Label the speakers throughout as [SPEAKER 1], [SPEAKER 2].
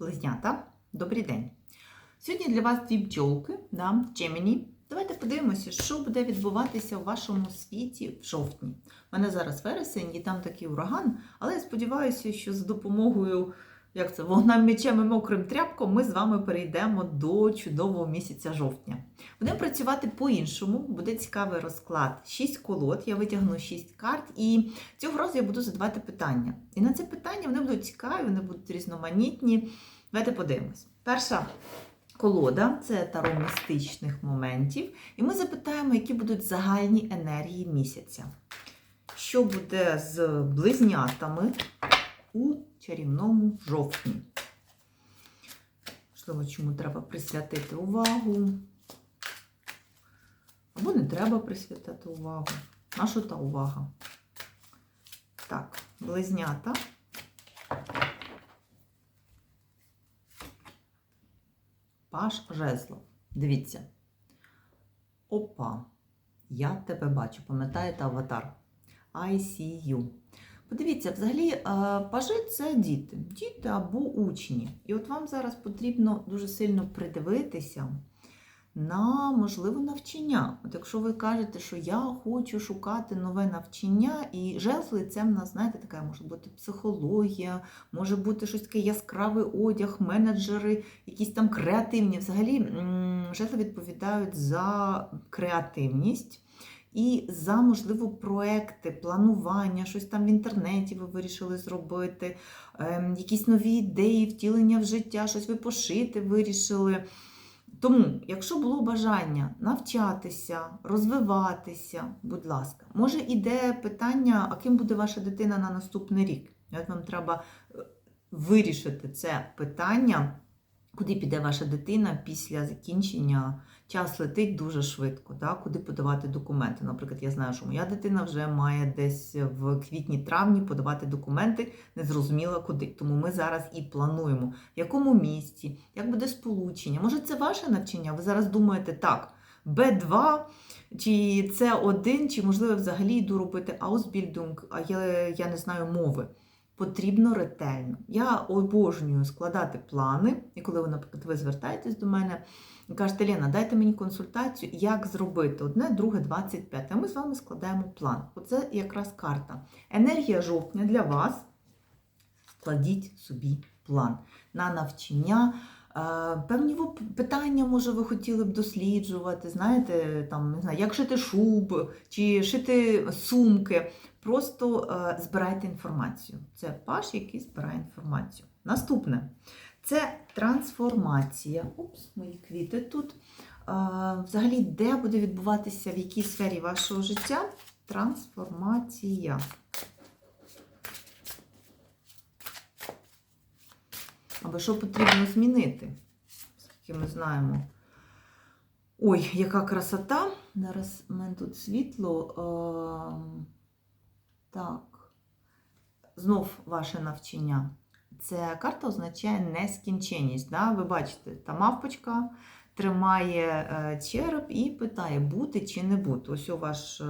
[SPEAKER 1] Близнята, добрий день! Сьогодні для вас дві бджолки на Gemini. Давайте подивимося, що буде відбуватися у вашому світі в жовтні. У мене зараз вересень і там такий ураган, але я сподіваюся, що з допомогою як це, вогнем мечем і мокрим тряпком ми з вами перейдемо до чудового місяця жовтня. Будемо працювати по-іншому, буде цікавий розклад. 6 колод, я витягну 6 карт, і цього разу я буду задавати питання. І на це питання вони будуть цікаві, вони будуть різноманітні. Давайте подивимось. Перша колода це таро містичних моментів. І ми запитаємо, які будуть загальні енергії місяця. Що буде з близнятами у чарівному жовтні? Можливо, чому треба присвятити увагу. Або не треба присвятити увагу. На що та увага? Так, близнята. Паш жезлов. Дивіться. Опа, я тебе бачу. Пам'ятаєте аватар? I see you. Подивіться, взагалі, е, пажи це діти, діти або учні. І от вам зараз потрібно дуже сильно придивитися на можливе навчання. От якщо ви кажете, що я хочу шукати нове навчання, і жезли це в нас, знаєте, така може бути психологія, може бути щось таке яскравий одяг, менеджери, якісь там креативні. Взагалі, жезли відповідають за креативність. І за, можливо, проекти, планування, щось там в інтернеті ви вирішили зробити, ем, якісь нові ідеї, втілення в життя, щось ви пошити вирішили. Тому, якщо було бажання навчатися, розвиватися, будь ласка, може іде питання, а ким буде ваша дитина на наступний рік? От вам треба е, вирішити це питання, куди піде ваша дитина після закінчення. Час летить дуже швидко, так? куди подавати документи. Наприклад, я знаю, що моя дитина вже має десь в квітні-травні подавати документи, не зрозуміла куди. Тому ми зараз і плануємо, в якому місці, як буде сполучення. Може, це ваше навчання? Ви зараз думаєте, так, Б2 чи С1, чи, можливо, взагалі йду робити аусбільдунг, а я, я не знаю мови. Потрібно ретельно. Я обожнюю складати плани, і коли ви, наприклад, ви звертаєтесь до мене і кажете, Лена, дайте мені консультацію, як зробити одне, друге, 25. А ми з вами складаємо план. Оце якраз карта. Енергія жовтня для вас. Складіть собі план на навчання. Певні питання, може, ви хотіли б досліджувати, знаєте, там, не знаю, як шити шуб чи шити сумки. Просто е, збирайте інформацію. Це паш, який збирає інформацію. Наступне це трансформація. Упс, мої квіти тут. Взагалі, де буде відбуватися, в якій сфері вашого життя? Трансформація. Або що потрібно змінити? Скільки ми знаємо. Ой, яка красота! Зараз у мене тут світло. Так. Знов ваше навчання. Ця карта означає нескінченність. Да? Ви бачите, та мавпочка тримає е, череп і питає, бути чи не бути. Ось у ваш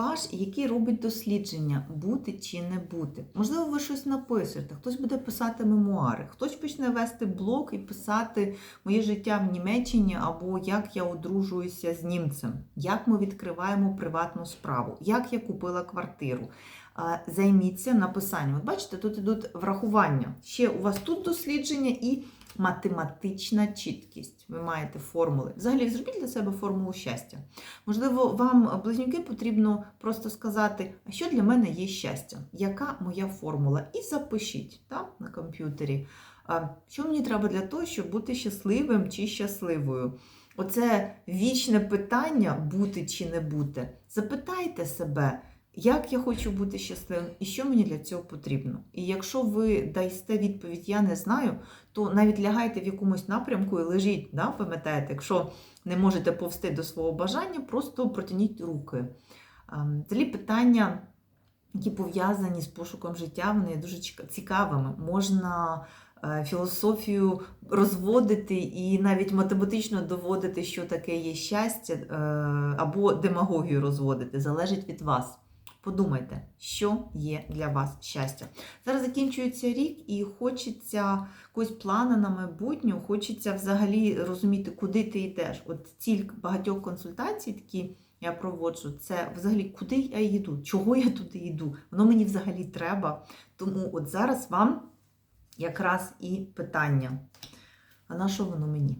[SPEAKER 1] е, який робить дослідження, бути чи не бути. Можливо, ви щось напишете, хтось буде писати мемуари, хтось почне вести блог і писати моє життя в Німеччині, або як я одружуюся з німцем, як ми відкриваємо приватну справу, як я купила квартиру. Займіться написанням. От бачите, тут ідуть врахування. Ще у вас тут дослідження і математична чіткість. Ви маєте формули. Взагалі, зробіть для себе формулу щастя. Можливо, вам, близнюки, потрібно просто сказати, а що для мене є щастя? Яка моя формула? І запишіть так, на комп'ютері. Що мені треба для того, щоб бути щасливим чи щасливою? Оце вічне питання бути чи не бути. Запитайте себе, як я хочу бути щасливим і що мені для цього потрібно. І якщо ви дасте відповідь Я не знаю, то навіть лягайте в якомусь напрямку і лежіть, да? пам'ятаєте, якщо не можете повсти до свого бажання, просто протягніть руки. Ем, Взагалі питання, які пов'язані з пошуком життя, вони дуже цікавими. Можна е, філософію розводити і навіть математично доводити, що таке є щастя, е, або демагогію розводити, залежить від вас. Подумайте, що є для вас щастя. Зараз закінчується рік і хочеться якогось плану на майбутнє, хочеться взагалі розуміти, куди ти йдеш. От ціль багатьох консультацій, такі я проводжу, це взагалі куди я йду, чого я туди йду. Воно мені взагалі треба. Тому от зараз вам якраз і питання. А на що воно мені?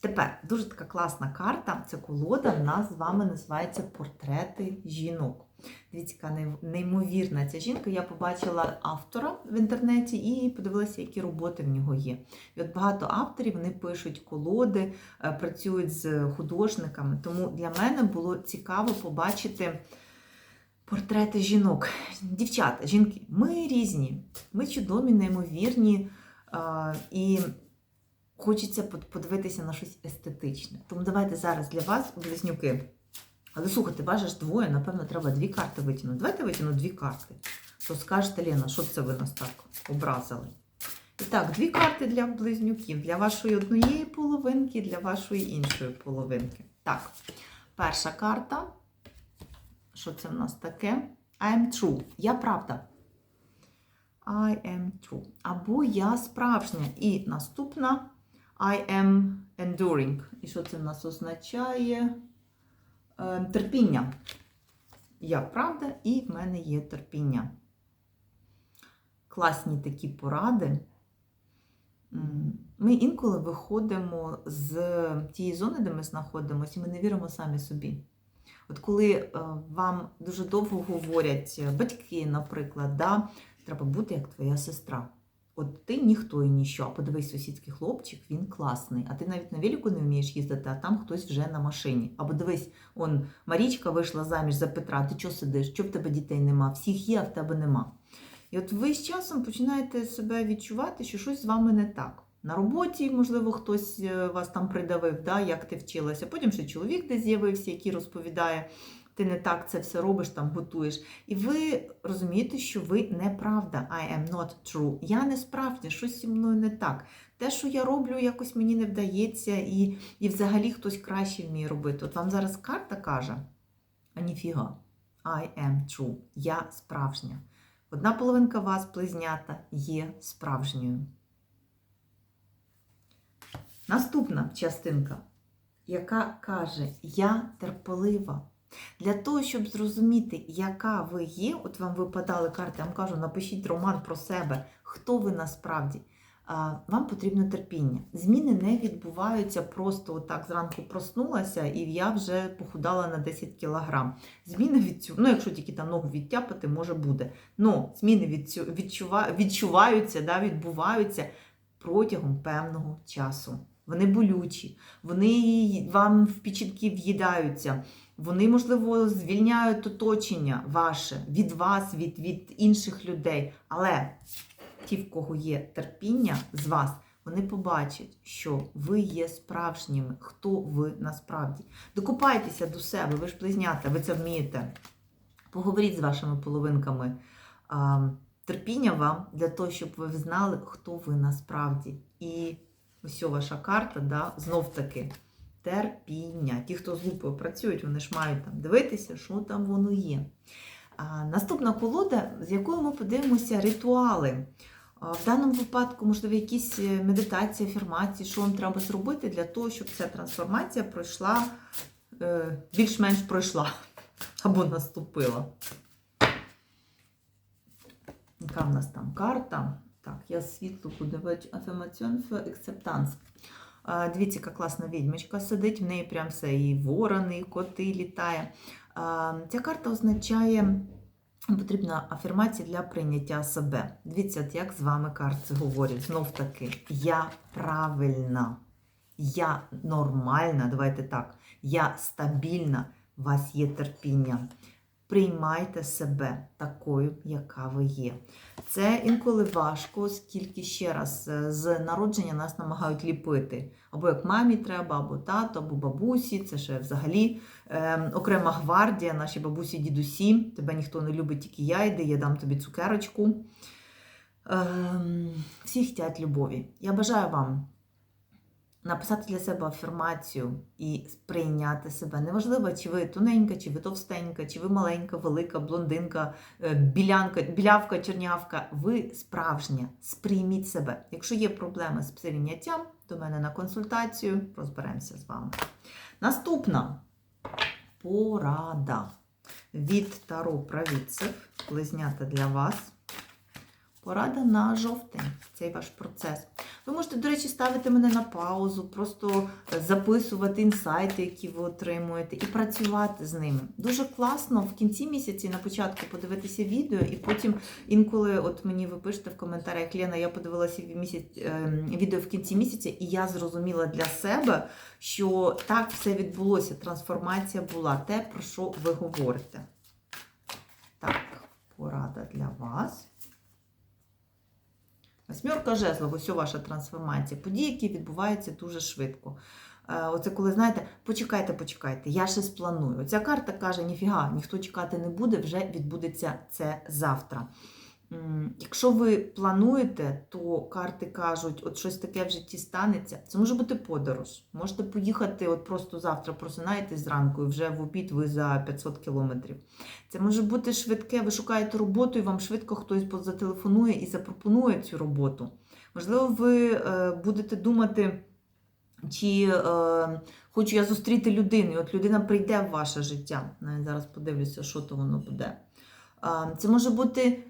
[SPEAKER 1] Тепер дуже така класна карта. Це колода нас з вами називається Портрети жінок. Дивіться, яка неймовірна ця жінка. Я побачила автора в інтернеті і подивилася, які роботи в нього є. І от багато авторів вони пишуть колоди, е, працюють з художниками. Тому для мене було цікаво побачити портрети жінок. Дівчата, жінки, ми різні, ми чудові, неймовірні. е, І хочеться подивитися на щось естетичне. Тому давайте зараз для вас, близнюки. Але слухайте, же двоє, напевно, треба дві карти витягнути. Давайте витягну дві карти. То скажете, Лена, що це ви нас так образили? І так, дві карти для близнюків, для вашої однієї половинки, для вашої іншої половинки. Так, перша карта. Що це в нас таке? I am true. Я правда. I am true. Або я справжня. І наступна I am enduring. І що це в нас означає? Е, терпіння. Я правда, і в мене є терпіння. Класні такі поради. Ми інколи виходимо з тієї зони, де ми знаходимося, і ми не віримо самі собі. От коли е, вам дуже довго говорять е, батьки, наприклад, да, треба бути як твоя сестра. От ти ніхто і ніщо. А подивись, сусідський хлопчик, він класний. А ти навіть на велику не вмієш їздити, а там хтось вже на машині. Або дивись, он Марічка вийшла заміж за Петра. Ти чого сидиш? Чого в тебе дітей нема? Всіх є, а в тебе нема. І от ви з часом починаєте себе відчувати, що щось з вами не так. На роботі, можливо, хтось е, вас там придавив, да, як ти вчилася. Потім ще чоловік десь з'явився, який розповідає, ти не так це все робиш, там готуєш. І ви розумієте, що ви неправда. I am not true. Я не справжня, щось зі мною не так. Те, що я роблю, якось мені не вдається, і, і взагалі хтось краще вміє робити. От вам зараз карта каже, а ніфіга. I am true. Я справжня. Одна половинка вас, близнята, є справжньою. Наступна частинка, яка каже: Я терпелива. Для того, щоб зрозуміти, яка ви є, от вам випадали карти, я вам кажу, напишіть роман про себе, хто ви насправді. Вам потрібно терпіння. Зміни не відбуваються просто отак зранку проснулася, і я вже похудала на 10 кілограм. Зміни від цього, ну якщо тільки там ногу відтяпати, може буде. Ну, зміни відчува, відчуваються, да, відбуваються протягом певного часу. Вони болючі, вони вам в печінки в'їдаються, вони, можливо, звільняють оточення ваше від вас, від, від інших людей. Але ті, в кого є терпіння з вас, вони побачать, що ви є справжніми, хто ви насправді. Докупайтеся до себе, ви ж близнята, ви це вмієте. Поговоріть з вашими половинками. Терпіння вам для того, щоб ви знали, хто ви насправді. І ось ваша карта, да, знов таки. Терпіння. Ті, хто з лупою працюють, вони ж мають там дивитися, що там воно є. А, наступна колода, з якою ми подивимося ритуали. В даному випадку, можливо, якісь е, медитації, афірмації, що вам треба зробити для того, щоб ця трансформація пройшла, е, більш-менш пройшла або наступила. Яка в нас там карта? Так, я світло буду бачити. Affirmation for acceptance. А, Дивіться, яка класна відьмочка сидить, в неї прям все і ворони, і коти літає. Ця карта означає, потрібна афірмація для прийняття себе. Дивіться, як з вами карти говорять. Знов таки, я правильна, я нормальна, давайте так, я стабільна, у вас є терпіння. Приймайте себе такою, яка ви є. Це інколи важко, оскільки ще раз е, з народження нас намагають ліпити. Або як мамі треба, або тато, або бабусі. Це ще взагалі е, окрема гвардія, наші бабусі, дідусі. Тебе ніхто не любить, тільки я йди, я дам тобі цукерочку. Е, всі хочуть любові. Я бажаю вам написати для себе афірмацію і сприйняти себе. Неважливо, чи ви тоненька, чи ви товстенька, чи ви маленька, велика, блондинка, е, білянка, білявка, чернявка. Ви справжня. Сприйміть себе. Якщо є проблеми з сприйняттям, до мене на консультацію розберемося з вами. Наступна порада від Таро Правіцев, близнята для вас. Порада на жовтень, цей ваш процес. Ви можете, до речі, ставити мене на паузу, просто записувати інсайти, які ви отримуєте, і працювати з ними. Дуже класно в кінці місяця і на початку подивитися відео, і потім інколи, от мені ви пишете в коментарях, Лена, я подивилася місяць, е, відео в кінці місяця, і я зрозуміла для себе, що так все відбулося. Трансформація була те, про що ви говорите. Так, порада для вас. Восьмерка жезлов, ось ваша трансформація. Події, які відбуваються дуже швидко. Е, Оце коли, знаєте, почекайте, почекайте, я ще спланую. Оця карта каже, ніфіга, ніхто чекати не буде, вже відбудеться це завтра. Якщо ви плануєте, то карти кажуть, от щось таке в житті станеться. Це може бути подорож. Можете поїхати от просто завтра, просинаєтесь зранку і вже в обід ви за 500 кілометрів. Це може бути швидке, ви шукаєте роботу, і вам швидко хтось зателефонує і запропонує цю роботу. Можливо, ви е, будете думати, чи е, хочу я зустріти людину, і от людина прийде в ваше життя. Навіть зараз подивлюся, що то воно буде. Е, це може бути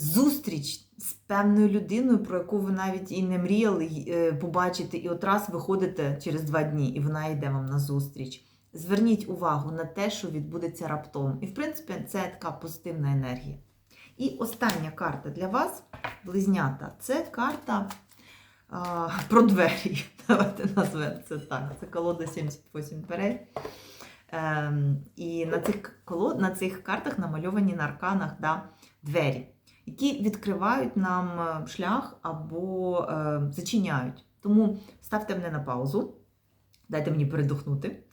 [SPEAKER 1] зустріч з певною людиною, про яку ви навіть і не мріяли е, побачити, і от раз виходите через два дні, і вона йде вам на зустріч. Зверніть увагу на те, що відбудеться раптом. І, в принципі, це така позитивна енергія. І остання карта для вас, близнята, це карта а, про двері. Давайте назвемо це так. Це колода 78 перей. Ем, і на цих, колод, на цих картах намальовані на арканах да, двері, які відкривають нам е, шлях або е, зачиняють. Тому ставте мене на паузу, дайте мені передохнути.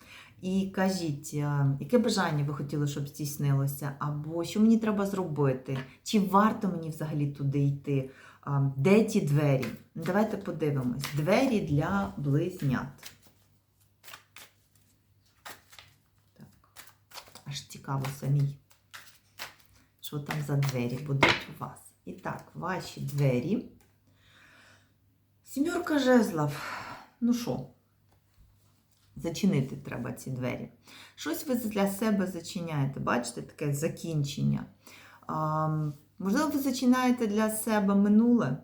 [SPEAKER 1] І кажіть, е, яке бажання ви хотіли, щоб здійснилося, або що мені треба зробити, чи варто мені взагалі туди йти, де ті двері? Давайте подивимось. Двері для близнят. Так. Аж цікаво самій, що там за двері будуть у вас. І так, ваші двері. Сімерка жезлов. Ну що? Зачинити треба ці двері. Щось ви для себе зачиняєте, бачите, таке закінчення. А, можливо, ви зачинаєте для себе минуле.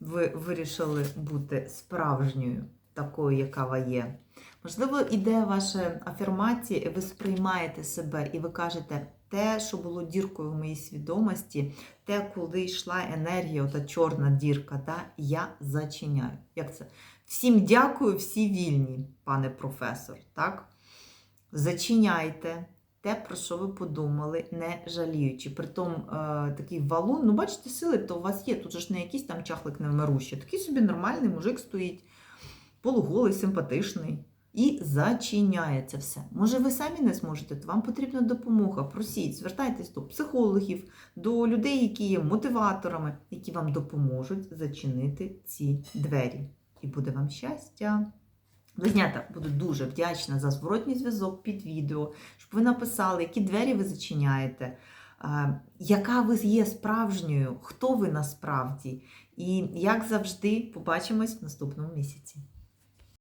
[SPEAKER 1] Ви вирішили бути справжньою, такою, яка ви є. Можливо, іде ваша афірмація, і ви сприймаєте себе, і ви кажете, те, що було діркою в моїй свідомості, те, коли йшла енергія, ота чорна дірка, та, я зачиняю. Як це? Всім дякую, всі вільні, пане професор. Так? Зачиняйте те, про що ви подумали, не жаліючи. Притом е, такий валун, ну бачите, сили, то у вас є. Тут же ж не якийсь там чахлик невмирущий. Такий собі нормальний мужик стоїть, полуголий, симпатичний. І зачиняється все. Може, ви самі не зможете, то вам потрібна допомога. Просіть, звертайтесь до психологів, до людей, які є мотиваторами, які вам допоможуть зачинити ці двері. І буде вам щастя. Близнята, буду дуже вдячна за зворотній зв'язок під відео, щоб ви написали, які двері ви зачиняєте, е, яка ви є справжньою, хто ви насправді. І як завжди, побачимось в наступному місяці.